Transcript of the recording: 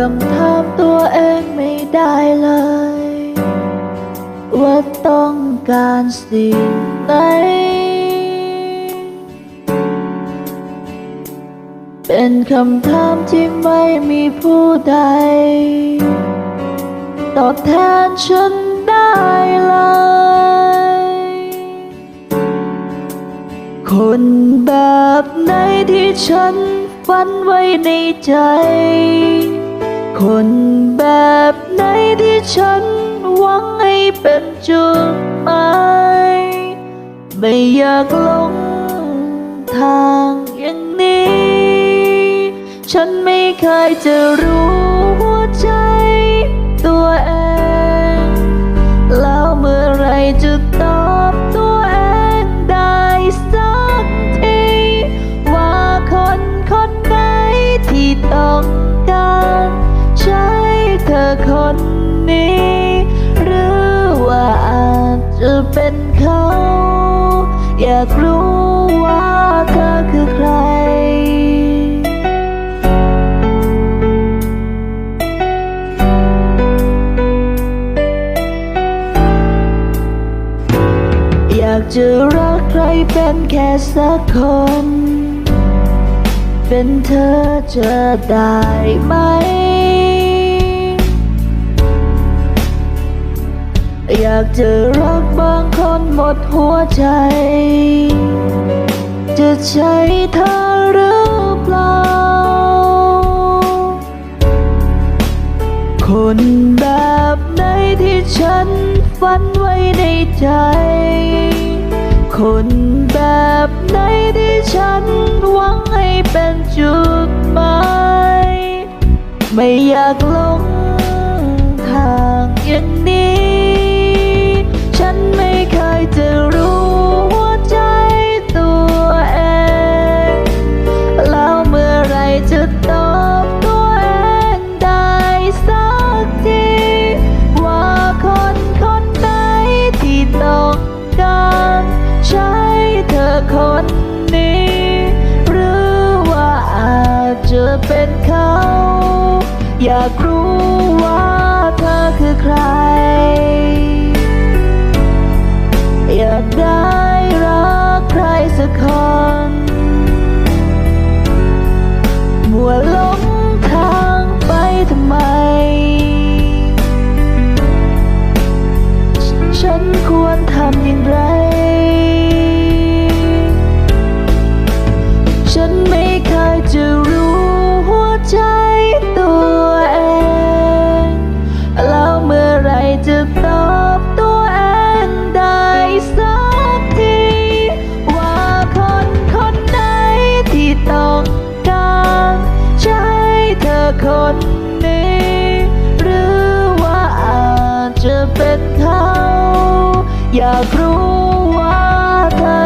คำถามตัวเองไม่ได้เลย ว่าต้องการสิ่งไหน เป็นคำถามที่ไม่มีผู้ใด ตอบแทนฉันได้เลย คนแบบไหนที่ฉันฝันไว้ในใจ คนแบบไหนที่ฉันหวังให้เป็นจุดหมายไม่อยากหลงทางอย่างนี้ ฉันไม่เคยจะรู้หัวใจตัวเอง คนนี้ หรือว่าอาจจะเป็นเขา อยากรู้ว่าเธอคือใคร อยากจะรักใครเป็นแค่สักคนเป็นเธอจะได้ไหม อยากจะรักบางคนหมดหัวใจ จะใช่เธอหรือเปล่า คนแบบไหนที่ฉันฝันไว้ในใจ คนแบบไหนที่ฉันหวังให้เป็นจุดหมาย ไม่อยากหล คนนี้ หรือว่าอาจจะเป็นเขา อยากรู้ว่าเธอคือใคร อยากได้รักใครสักคนมัวหล จะเป็นเขา อยากรู้ว่าเธอ